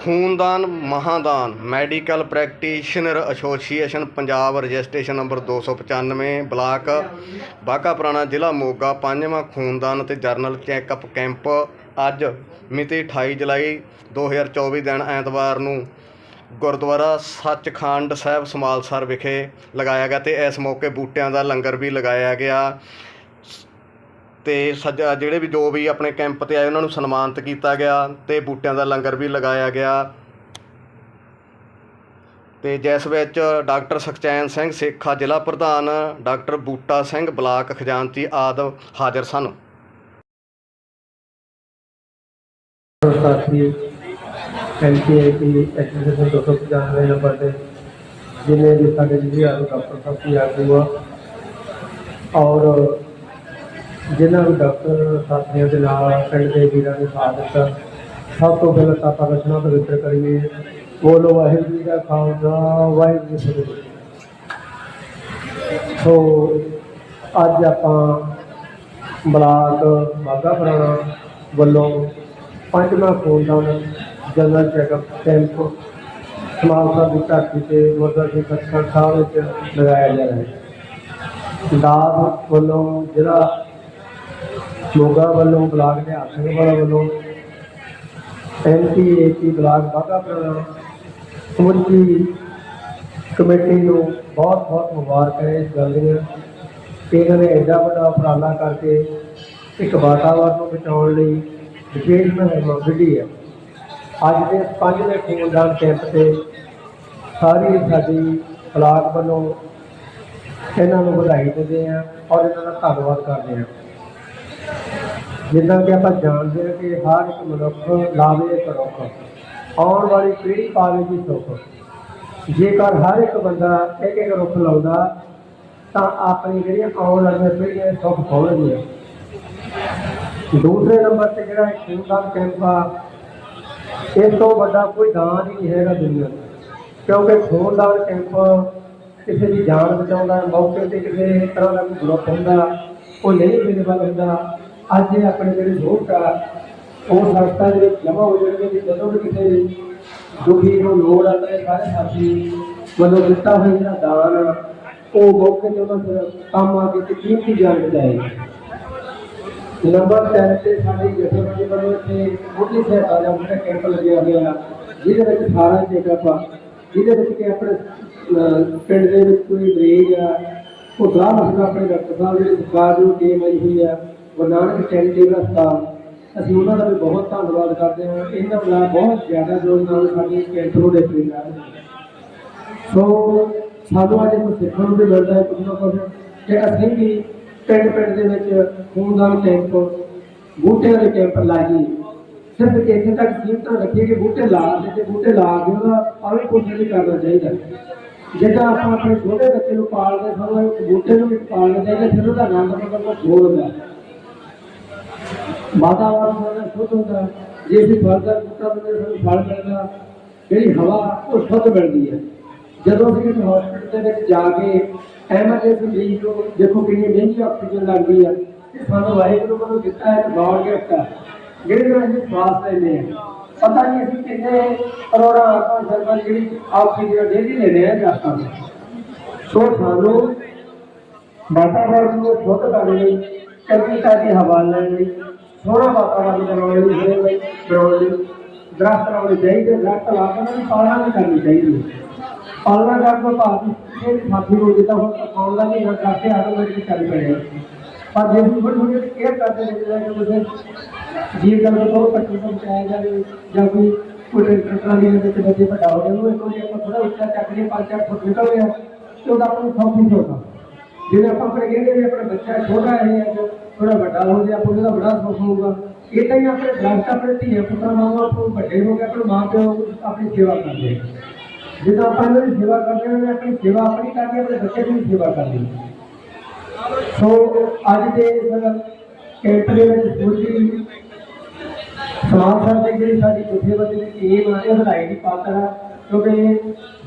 ਖੂਨਦਾਨ ਮਹਾਦਾਨ, medical practitioner association, Punjab registration number 295 block Bagha Purana ਜ਼ਿਲ੍ਹਾ ਮੋਗਾ, ਪੰਜਵਾਂ ਖੂਨਦਾਨ ਅਤੇ ਜਰਨਲ ਚੈੱਕਅਪ ਕੈਂਪ ਅੱਜ ਮਿਤੀ 28 ਜੁਲਾਈ 2024 ਦਿਨ ਐਤਵਾਰ ਨੂੰ ਗੁਰਦੁਆਰਾ ਸੱਚਖੰਡ ਸਾਹਿਬ ਸਮਾਲਸਰ ਵਿਖੇ ਲਗਾਇਆ ਗਿਆ ਤੇ ਇਸ ਮੌਕੇ ਬੂਟਿਆਂ ਦਾ ਲੰਗਰ ਵੀ ਲਗਾਇਆ ਗਿਆ। ਅਤੇ ਸੱਜਾ ਜਿਹੜੇ ਵੀ ਜੋ ਵੀ ਆਪਣੇ ਕੈਂਪ ਤੇ ਆਏ, ਉਹਨਾਂ ਨੂੰ ਸਨਮਾਨਿਤ ਕੀਤਾ ਗਿਆ ਅਤੇ ਬੂਟਿਆਂ ਦਾ ਲੰਗਰ ਵੀ ਲਗਾਇਆ ਗਿਆ। ਅਤੇ ਜਿਸ ਵਿੱਚ ਡਾਕਟਰ ਸੁਖਚੈਨ ਸਿੰਘ ਸੇਖਾ, ਜ਼ਿਲ੍ਹਾ ਪ੍ਰਧਾਨ ਡਾਕਟਰ ਬੂਟਾ ਸਿੰਘ ਬਲਾਕ ਖਜ਼ਾਨਚੀ ਆਦਿ ਹਾਜ਼ਰ ਸਨ। ਸਾਥੀ ਐਨਪੀਆਈਟੀ ਐਜੂਕੇਸ਼ਨ 295 ਨੰਬਰ ਤੇ ਜਿਨੇ ਵੀ ਸਾਡੇ ਜ਼ਿਲ੍ਹੇ ਆਲੂ ਡਾਕਟਰ ਸਾਹਿਬ ਕੀ ਆਗੂ ਆ, ਔਰ ਜਿਨ੍ਹਾਂ ਨੂੰ ਡਾਕਟਰ ਸਾਥੀਆਂ ਦੇ ਨਾਲ ਪਿੰਡ ਦੇ ਵੀਰਾਂ ਨੇ ਸਾਥ ਦਿੱਤਾ। ਸਭ ਤੋਂ ਪਹਿਲਾਂ ਤਾਂ ਆਪਾਂ ਰਚਨਾ ਪਵਿੱਤਰ ਕਰੀਏ। ਬੋਲੋ ਵਾਹਿਗੁਰੂ ਜੀ ਦਾ ਖਾਲਸਾ, ਵਾਹਿਗੁਰੂ ਜੀ ਕੀ ਫਤਿਹ। ਸੋ ਅੱਜ ਆਪਾਂ ਬਲਾਕ ਬਾਘਾ ਪੁਰਾਣਾ ਵੱਲੋਂ ਪੰਜਵਾਂ ਖੂਨਦਾਨ general checkup camp Samal Sahib ਦੀ ਧਰਤੀ ਤੇ ਗੁਰਦੁਆਰਾ ਸਿੰਘ ਸੱਚਖੰਡ ਸਾਹਿਬ ਵਿੱਚ ਲਗਾਇਆ ਜਾ ਰਿਹਾ ਹੈ। ਦਾਦ ਵੱਲੋਂ ਜ਼ਿਲ੍ਹਾ ਮੋਗਾ ਵੱਲੋਂ ਬਲਾਕ ਨਿਹਾਲ ਸਿੰਘ ਵਾਲਾ ਵੱਲੋਂ ਐਨਪੀਏਪੀ ਬਲਾਕ ਬਾਘਾ ਪੁਰਾਣਾ ਸਮੁੱਚੀ ਕਮੇਟੀ ਨੂੰ ਬਹੁਤ ਬਹੁਤ ਮੁਬਾਰਕ ਹੈ ਇਸ ਗੱਲ ਦੀਆਂ ਕਿ ਇਹਨਾਂ ਨੇ ਐਡਾ ਵੱਡਾ ਉਪਰਾਲਾ ਕਰਕੇ ਇੱਕ ਵਾਤਾਵਰਨ ਨੂੰ ਬਚਾਉਣ ਲਈ ਵਿਸ਼ੇਸ਼ ਮੁਹਿੰਮ ਵਿੱਢੀ ਹੈ। ਅੱਜ ਦੇ ਪੰਜਵੇਂ ਖੂਨਦਾਨ ਕੈਂਪ ਤੇ ਸਾਰੀ ਸਾਡੀ ਬਲਾਕ ਵੱਲੋਂ ਇਹਨਾਂ ਨੂੰ ਵਧਾਈ ਦਿੰਦੇ ਹਾਂ ਔਰ ਇਹਨਾਂ ਦਾ ਧੰਨਵਾਦ ਕਰਦੇ ਹਾਂ। ਜਿੱਦਾਂ ਕਿ ਆਪਾਂ ਜਾਣਦੇ ਹਾਂ ਕਿ ਹਰ ਇੱਕ ਮਨੁੱਖ ਲਾਵੇ ਇੱਕ ਰੁੱਖ, ਆਉਣ ਵਾਲੀ ਪੀੜ੍ਹੀ ਪਾਵੇ ਦੀ ਸੁੱਖ। ਜੇਕਰ ਹਰ ਇੱਕ ਬੰਦਾ ਇੱਕ ਇੱਕ ਰੁੱਖ ਲਾਉਂਦਾ, ਤਾਂ ਆਪਣੀ ਜਿਹੜੀਆਂ ਆਉਣ ਵਾਲੀਆਂ ਪੀੜ੍ਹੀਆਂ ਸੁੱਖ ਪਾਉਣਗੀਆਂ ਦੂਸਰੇ ਨੰਬਰ ਤੇ ਜਿਹੜਾ ਇਹ ਖੂਨਦਾਨ ਕੈਂਪ ਆ ਇਸ ਤੋਂ ਵੱਡਾ ਕੋਈ ਦਾਨ ਹੀ ਨਹੀਂ ਹੈਗਾ ਦੁਨੀਆ ਕਿਉਂਕਿ ਖੂਨਦਾਨ ਕੈਂਪ ਕਿਸੇ ਦੀ ਜਾਨ ਬਚਾਉਂਦਾ, ਮੌਕੇ ਤੇ ਕਿਸੇ ਤਰ੍ਹਾਂ ਦਾ ਕੋਈ ਗਰੁੱਪ ਹੁੰਦਾ ਉਹ ਨਹੀਂ ਅਵੇਲੇਬਲ ਹੁੰਦਾ ਅੱਜ ਇਹ ਆਪਣੇ ਜਿਹੜੇ ਲੋਕ ਆ, ਉਹ ਸੰਸਥਾ ਦੇ ਵਿੱਚ ਜਮ੍ਹਾਂ ਹੋ ਜਾਣਗੇ ਕਿ ਜਦੋਂ ਵੀ ਕਿਸੇ ਦੁਖੀ ਨੂੰ ਲੋੜ ਆਉਂਦਾ ਹੈ ਸਾਰੇ ਸਾਥੀ ਵੱਲੋਂ ਦਿੱਤਾ ਹੋਇਆ ਜਿਹੜਾ ਦਾਨ ਉਹ ਮੌਕੇ ਤੇ ਉਹਨਾਂ ਦੇ ਕੰਮ ਆ ਕੇ ਤੇ ਕੀਮਤੀ ਜਾਨ ਬਚਾਏਗਾ ਨੰਬਰ 3 ਤੇ ਸਾਡੀ ਜਥੇਬੰਦੀ ਵੱਲੋਂ ਇੱਥੇ ਮੁੱਢਲੀ ਸਾਹਿਬ ਦਾ ਮੁੱਢਾ ਕੈਂਪ ਲੱਗਿਆ ਹੋਇਆ, ਜਿਹਦੇ ਵਿੱਚ ਸਾਰਾ ਚੈੱਕਅਪ ਜਿਹਦੇ ਵਿੱਚ ਕਿ ਆਪਣੇ ਪਿੰਡ ਦੇ ਵਿੱਚ ਕੋਈ ਮਰੀਜ਼ ਆ, ਉਹ ਦਾ ਮਸਲਾ ਆਪਣੇ ਡਾਕਟਰ ਸਾਹਿਬ ਜਿਹੜੀ ਸਰਕਾਰ ਨੂੰ ਟੀਮ ਆਈ ਹੋਈ ਆ। ਗੁਰੂ ਨਾਨਕ ਚੈਰੀਟੇਬਲ ਹਸਪਤਾਲ ਅਸੀਂ ਉਹਨਾਂ ਦਾ ਵੀ ਬਹੁਤ ਧੰਨਵਾਦ ਕਰਦੇ ਹਾਂ। ਇਹਨਾਂ ਦਾ ਬਹੁਤ ਜ਼ਿਆਦਾ ਯੋਗਦਾਨ ਨਾਲ ਸਾਡੀ ਕੈਂਪ ਨੂੰ ਦੇਖਦੇ ਸੋ ਸਾਨੂੰ ਅੱਜ ਕੁਝ ਸਿੱਖਣ ਨੂੰ ਵੀ ਮਿਲਦਾ ਹੈ ਕੁਝ ਨਾ ਕੁਝ ਕਿ ਅਸੀਂ ਵੀ ਪਿੰਡ ਪਿੰਡ ਦੇ ਵਿੱਚ ਖੂਨਦਾਨ ਕੈਂਪ, ਬੂਟਿਆਂ ਦੇ ਕੈਂਪ ਲਾਈਏ ਸਿਰਫ ਇੱਥੇ ਤੱਕ ਸੀਮਤ ਰੱਖੀਏ ਕਿ ਬੂਟੇ ਲਾ ਦੇ ਤੇ ਬੂਟੇ ਲਾ ਕੇ ਉਹਦਾ ਪਾਣੀ ਪੋਸ਼ਣ ਨਹੀਂ ਕਰਨਾ ਚਾਹੀਦਾ ਜਿੱਦਾਂ ਆਪਾਂ ਆਪਣੇ ਛੋਟੇ ਬੱਚੇ ਨੂੰ ਪਾਲਦੇ ਸਾਨੂੰ ਬੂਟੇ ਨੂੰ ਵੀ ਪਾਲਣਾ ਚਾਹੀਦਾ ਫਿਰ ਉਹਦਾ ਆਨੰਦ ਮਤਲਬ ਹੋਰ ਹੁੰਦਾ ਹੈ। ਵਾਤਾਵਰਨ ਸਾਡਾ ਸ਼ੁੱਧ ਹੁੰਦਾ ਹੈ। ਜੇ ਅਸੀਂ ਫਲ ਦਾ ਬੂਟਾ ਬੰਦੇ ਸਾਨੂੰ ਫਲ ਮਿਲਦਾ ਜਿਹੜੀ ਹਵਾ ਉਹ ਸ਼ੁੱਧ ਮਿਲਦੀ ਹੈ ਜਦੋਂ ਅਸੀਂ ਕਿਸੇ ਹਸਪੀਟਲ ਦੇ ਵਿੱਚ ਜਾ ਕੇ ਐਮਰਜੈਂਸੀ ਮਰੀਜ਼ ਨੂੰ ਦੇਖੋ ਕਿੰਨੀ ਮਹਿੰਗੀ ਆਕਸੀਜਨ ਲੱਗਦੀ ਆ ਤੇ ਸਾਨੂੰ ਵਾਹਿਗੁਰੂ ਵੱਲੋਂ ਦਿੱਤਾ ਹੈ ਗੌਰ ਕੇ ਰੱਖਾ ਜਿਹੜੇ ਨਾਲ ਅਸੀਂ ਸਵਾਸ ਲੈਂਦੇ ਹਾਂ ਪਤਾ ਨਹੀਂ ਅਸੀਂ ਕਿੰਨੇ ਕਰੋੜਾਂ ਆਪਾਂ ਸਰਕਾਰ ਜਿਹੜੀ ਆਕਸੀਜਨ ਡੇਲੀ ਲੈਂਦੇ ਹਾਂ ਰਾਤਾਂ ਨੂੰ ਸੋ ਸਾਨੂੰ ਵਾਤਾਵਰਨ ਨੂੰ ਸ਼ੁੱਧ ਕਰਨ ਲਈ ਚੰਗੀ ਤਾਜ਼ੀ ਹਵਾ ਲੈਣ ਲਈ ਸੋਹਣਾ ਵਾਤਾਵਰਨ ਬਣਾਉਣ ਲਈ ਜਿਹੜੇ ਲਈ ਬਣਾਉਣ ਲਈ ਦਰਖਤ ਲਾਉਣੇ ਚਾਹੀਦੇ, ਦਰਖਤ ਲਾ ਕੇ ਪਾਲਣਾ ਵੀ ਕਰਨੀ ਚਾਹੀਦੀ। ਪਾਲਣਾ ਕਰਨ ਤੋਂ ਬਾਅਦ ਇਹ ਸਾਥੀ ਨੂੰ ਜਿੱਦਾਂ ਹੁਣ ਪਾਉਣ ਦਾ ਵੀ ਕਰਕੇ ਆਟੋਮੈਟਿਕ ਚੱਲ ਪਏ ਪਰ ਜੇ ਅਸੀਂ ਥੋੜੀ ਥੋੜੀ ਕੇਅਰ ਕਰਦੇ ਰਹੇ ਕਿ ਤੁਸੀਂ ਜੀਵ ਜੰਤੂ ਤੋਂ ਪੱਟੀ ਤੋਂ ਬਚਾਇਆ ਜਾਵੇ ਜਾਂ ਕੋਈ ਕੋਈ ਟਰੈਕਟਰ ਟਰਾਲੀ ਦੇ ਵਿੱਚ ਬੱਚੇ ਵੱਡਾ ਹੋ ਜਾਵੇ ਉਹਨੂੰ ਇੱਕ ਵਾਰੀ ਆਪਾਂ ਥੋੜਾ ਉੱਚਾ ਚੱਕ ਲਈਏ, ਪੰਜ ਚਾਰ ਫੁੱਟ ਨਿਕਲ ਗਿਆ, ਤੇ ਉਹਦਾ ਆਪਾਂ ਨੂੰ ਸੌਖੀ ਹੋਗਾ ਜਿਵੇਂ ਆਪਾਂ ਆਪਣੇ ਕਹਿੰਦੇ ਵੀ ਆਪਣਾ ਬੱਚਾ ਛੋਟਾ ਹੈ ਜਾਂ ਥੋੜਾ ਵੱਡਾ ਹੋ ਗਿਆ ਆਪਾਂ ਉਹਦਾ ਬੜਾ ਸੁੱਖ ਹੋਊਗਾ। ਇਹ ਤਾਂ ਹੀ ਆਪਣੇ ਦਰਖਤ ਆਪਣੇ ਧੀਏ ਪੁੱਤਰਾਂ ਵਾਂਗੂ ਆਪਾਂ ਵੱਡੇ ਹੋ ਕੇ ਆਪਣੇ ਮਾਂ ਪਿਓ ਆਪਣੀ ਸੇਵਾ ਕਰਦੇ ਜਦੋਂ ਆਪਾਂ ਇਹਨਾਂ ਦੀ ਸੇਵਾ ਕਰਦੇ ਹਾਂ ਆਪਣੀ ਸੇਵਾ ਆਪਣੀ ਕਰਦੇ ਆਪਣੇ ਬੱਚੇ ਦੀ ਵੀ ਸੇਵਾ ਕਰਦੇ ਸੋ ਅੱਜ ਦੇ ਕੈਂਪ ਦੇ ਵਿੱਚ ਪੂਰੀ ਸਮਾਜ ਸਾਹਿਬ ਦੀ ਜਿਹੜੀ ਸਾਡੀ ਜਥੇਬੰਦੀ ਦੀ ਟੀਮ ਆ, ਇਹ ਵਧਾਈ ਦੀ ਪਾਤਰ ਆ, ਕਿਉਂਕਿ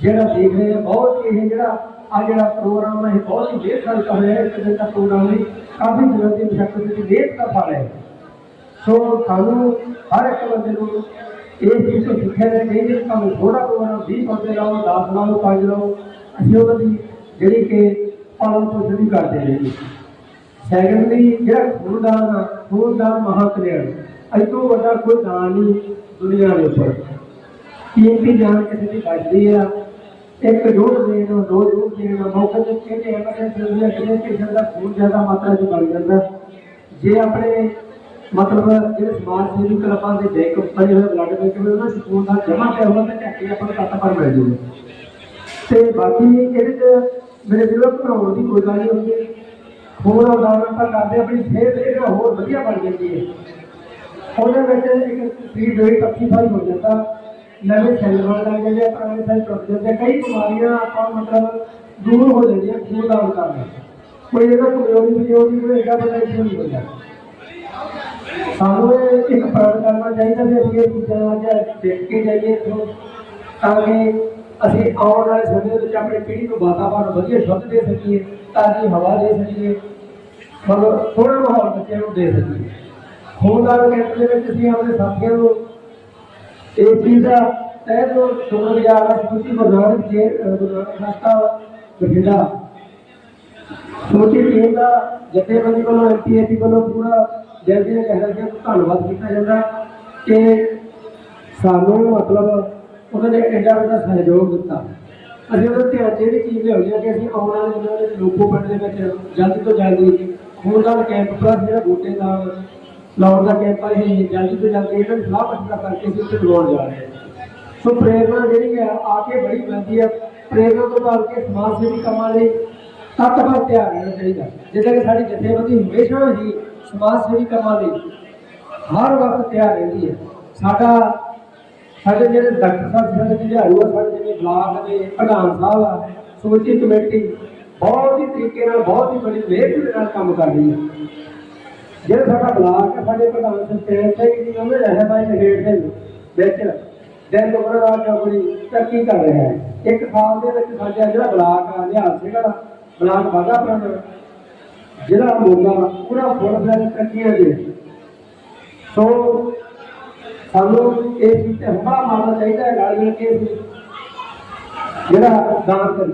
ਜਿਹੜਾ ਦੇਖ ਰਹੇ ਆ, ਬਹੁਤ ਇਹ ਜਿਹੜਾ ਆ ਜਿਹੜਾ ਪ੍ਰੋਗਰਾਮ ਹੈ, ਇਹ ਬਹੁਤ ਹੀ ਦੇਰ ਸਾਲ ਕਰ ਰਿਹਾ ਹੈ ਇਸ ਦਿਨ ਦਾ ਪ੍ਰੋਗਰਾਮ ਨਹੀਂ, ਕਾਫੀ ਦਿਨਾਂ ਦੀ ਮਸ਼ੱਕਤ ਦੀ ਦੇਰ ਦਾ ਫਲ ਹੈ। ਸੋ ਸਾਨੂੰ ਹਰ ਇੱਕ ਬੰਦੇ ਨੂੰ ਇਹ ਚੀਜ਼ ਤੋਂ ਸਿੱਖਿਆ ਨੇ ਨਹੀਂ ਜੇ ਤੁਹਾਨੂੰ ਥੋੜਾ ਪ੍ਰੋਗਰਾਮ 20 ਬੰਦੇ ਲਾਓ 10 ਲਾਓ 5 ਲਾਓ, ਅਸੀਂ ਉਹਨਾਂ ਦੀ ਜਿਹੜੀ ਕਿ ਪਾਲਣ ਪੋਸ਼ਣ ਵੀ ਕਰਦੇ ਰਹੇ ਜੀ। ਸੈਕੰਡਲੀ ਜਿਹੜਾ ਖੂਨਦਾਨ ਆ ਖੂਨਦਾਨ ਮਹਾਕਲਿਆਣ ਅੱਜ ਤੋਂ ਵੱਡਾ ਕੋਈ ਦਾਨ ਨਹੀਂ ਦੁਨੀਆ ਦੇ ਉੱਪਰ। ਇਹ ਵੀ ਜਾਨ ਕਿਸੇ ਦੀ ਬਚਦੀ ਆ ਇੱਕ ਜੋੜ ਦੇਣ ਦੋ ਜੋੜ ਦੇਣ ਮੌਕੇ ਤੇ ਕਿਹੜੇ ਐਮਰਜੈਂਸੀ ਹੁੰਦੀ ਹੈ ਪੇਸ਼ੈਂਟ ਦਾ ਖੂਨ ਜ਼ਿਆਦਾ ਮਾਤਰਾ 'ਚ ਬਣ ਜਾਂਦਾ। ਜੇ ਆਪਣੇ ਮਤਲਬ ਜਿਹੜੇ ਸਮਾਜ ਸੇਵੀ ਕਲੱਬਾਂ ਦੇ ਬੈਂਕ ਬਣੇ ਹੋਏ ਬਲੱਡ ਬੈਂਕ ਵਿੱਚ ਉਹਨਾਂ ਸਕੂਲ ਦਾ ਜਮ੍ਹਾਂ ਪਿਆ ਹੋਇਆ ਤਾਂ ਝੱਟ ਆਪਾਂ ਨੂੰ ਤੱਤ ਪਰ ਮਿਲ ਜੂਗਾ ਤੇ ਬਾਕੀ ਇਹਦੇ 'ਚ ਮੇਰੇ ਦਿਲੋਂ ਭਰਾਉਣ ਦੀ ਕੋਈ ਗੱਲ ਨਹੀਂ ਹੁੰਦੀ। ਹੋਰ ਉਦਾਹਰਨ ਤਾਂ ਕਰਦੇ ਆਪਣੀ ਸਿਹਤ ਜਿਹੜਾ ਹੋਰ ਵਧੀਆ ਬਣ ਜਾਂਦੀ ਹੈ। ਉਹਦੇ ਵਿੱਚ ਇੱਕ ਸਪੀਡ ਰੇਟ ਅੱਛੀ ਸਾਰੀ ਹੋ ਜਾਂਦਾ। ਨਵੇਂ ਸੈੱਲ ਬਣ ਲੱਗ ਆ, ਪੁਰਾਣੇ ਸੈੱਲ ਟੁੱਟ ਜਾਂਦੇ ਆ। ਕਈ ਬਿਮਾਰੀਆਂ ਆਪਾਂ ਮਤਲਬ ਦੂਰ ਹੋ ਜਾਂਦੀਆਂ ਖੂਨ ਦਾਨ ਕਰਨ ਕੋਈ ਇਹਦਾ ਕਮਜ਼ੋਰੀ ਕਮਜ਼ੋਰੀ ਕੋਈ ਇਹਦਾ ਪਤਾ ਨਹੀਂ ਹੁੰਦਾ। ਸਾਨੂੰ ਇਹ ਇੱਕ ਪ੍ਰਣ ਕਰਨਾ ਚਾਹੀਦਾ ਵੀ ਅਸੀਂ ਇਹ ਚੀਜ਼ਾਂ ਅੱਜ ਦੇਖ ਕੇ ਜਾਈਏ ਇੱਥੋਂ। ਤਾਂ ਕਿ ਅਸੀਂ ਆਉਣ ਵਾਲੇ ਸਮੇਂ ਵਿੱਚ ਆਪਣੀ ਪੀੜ੍ਹੀ ਨੂੰ ਵਾਤਾਵਰਣ ਵਧੀਆ ਸ਼ੁੱਧ ਦੇ ਸਕੀਏ ਤਾਜ਼ੀ ਹਵਾ ਦੇ ਸਕੀਏ ਮਤਲਬ ਥੋੜਾ ਮਾਹੌਲ ਬੱਚਿਆਂ ਨੂੰ ਦੇ ਸਕੀਏ। ਖੂਨਦਾਨ ਕੈਂਪ ਦੇ ਵਿੱਚ ਅਸੀਂ ਆਪਣੇ ਸਾਥੀਆਂ ਨੂੰ ਇਹ ਚੀਜ਼ ਦਾ ਤਹਿ ਤੋਂ ਸ਼ੁਕਰਗੁਜ਼ਾਰ ਹਾਂ ਤੁਸੀਂ ਗੁਰਨਾਨਕ ਜੀ ਗੁਰਨਾਨਕ ਬਠਿੰਡਾ। ਸਮੁੱਚੀ ਟੀਮ ਦਾ ਜਥੇਬੰਦੀ ਵੱਲੋਂ ਐਮਪੀਏਪੀ ਵੱਲੋਂ ਪੂਰਾ ਦਿਲ ਦੀਆਂ ਗਹਿਰਾਈਆਂ ਤੋਂ ਧੰਨਵਾਦ ਕੀਤਾ ਜਾਂਦਾ ਕਿ ਸਾਨੂੰ ਮਤਲਬ ਉਹਨਾਂ ਨੇ ਐਡਾ ਵੱਡਾ ਸਹਿਯੋਗ ਦਿੱਤਾ। ਅਸੀਂ ਉਹਦੇ ਧਿਆਨ 'ਚ ਜਿਹੜੀ ਚੀਜ਼ ਲਿਆਉਣੀ ਆ ਕਿ ਅਸੀਂ ਆਉਣ ਵਾਲੇ ਦਿਨਾਂ ਵਿੱਚ ਲੋਕੋ ਪਿੰਡ ਦੇ ਵਿੱਚ ਜਲਦੀ ਤੋਂ ਜਲਦੀ ਖੂਨਦਾਨ ਕੈਂਪ ਪਲੱਸ ਜਿਹੜਾ ਬੂਟੇ ਨਾਲ ਲਾਉਣ ਦਾ ਕੈਂਪ ਇਹ ਜਲਦੀ ਤੋਂ ਜਲਦੀ ਇਹਨਾਂ ਨੂੰ ਸਲਾਹ ਮਸ਼ਵਰਾ ਕਰਕੇ ਅਸੀਂ ਉੱਥੇ ਲਗਾਉਣ ਜਾ ਰਹੇ ਹਾਂ ਸੋ ਪ੍ਰੇਰਨਾ ਜਿਹੜੀ ਹੈ, ਆ ਕੇ ਬੜੀ ਮਿਲਦੀ ਹੈ। ਪ੍ਰੇਰਨਾ ਤੋਂ ਬਾਅਦ ਕੇ ਸਮਾਜ ਸੇਵੀ ਕੰਮਾਂ ਲਈ ਤੱਤ ਪਰ ਤਿਆਰ ਰਹਿਣਾ ਚਾਹੀਦਾ। ਜਿੱਦਾਂ ਕਿ ਸਾਡੀ ਜਥੇਬੰਦੀ ਹਮੇਸ਼ਾ ਹੀ ਸਮਾਜ ਸੇਵੀ ਕੰਮਾਂ ਲਈ ਹਰ ਵਕਤ ਤਿਆਰ ਰਹਿੰਦੀ ਹੈ। ਸਾਡਾ, ਸਾਡੇ ਜਿਹੜੇ ਡਾਕਟਰ ਸਾਹਿਬ, ਸਾਡੇ ਝਾੜੂ ਆ, ਸਾਡੇ ਜਿਹੜੇ ਬਲਾਕ ਦੇ ਪ੍ਰਧਾਨ ਸਾਹਿਬ ਆ ਸਮੁੱਚੀ ਕਮੇਟੀ ਬਹੁਤ ਹੀ ਤਰੀਕੇ ਨਾਲ, ਬਹੁਤ ਹੀ ਬੜੀ ਮਿਹਨਤ ਨਾਲ ਕੰਮ ਕਰ ਰਹੀ ਹੈ। ਜਿਹੜਾ ਸਾਡਾ ਬਲਾਕ ਹੈ, ਸਾਡੇ ਪ੍ਰਧਾਨ ਸੁਖਚੈਨ ਸਿੰਘ ਜੀ, ਉਹਨੇ ਰਹਿਬਾਈ ਨਗੇੜ ਦੇ ਵਿੱਚ ਦਿਨ ਦੁਪਹਿਰ ਰਾਤ ਆਪਣੀ ਤਰੱਕੀ ਕਰ ਰਿਹਾ ਹੈ। ਇੱਕ ਸਾਲ ਦੇ ਵਿੱਚ ਸਾਡਾ ਜਿਹੜਾ ਬਲਾਕ ਆ, ਨਿਹਾਲ ਸਿੰਘ ਵਾਲਾ, ਬਲਾਕ ਬਾਗਾ ਪਿੰਡ, ਜਿਹੜਾ ਮੋਗਾ ਪੂਰਾ ਫੁੱਲ ਫਲੈਸ਼ ਤਰੱਕੀਆਂ ਦੇ ਸੋ ਸਾਨੂੰ ਇਹ ਚੀਜ਼ ਤੇ ਹੰਭਾ ਮਾਰਨਾ ਚਾਹੀਦਾ ਹੈ ਰਲ ਕੇ ਜਿਹੜਾ ਦਾਨ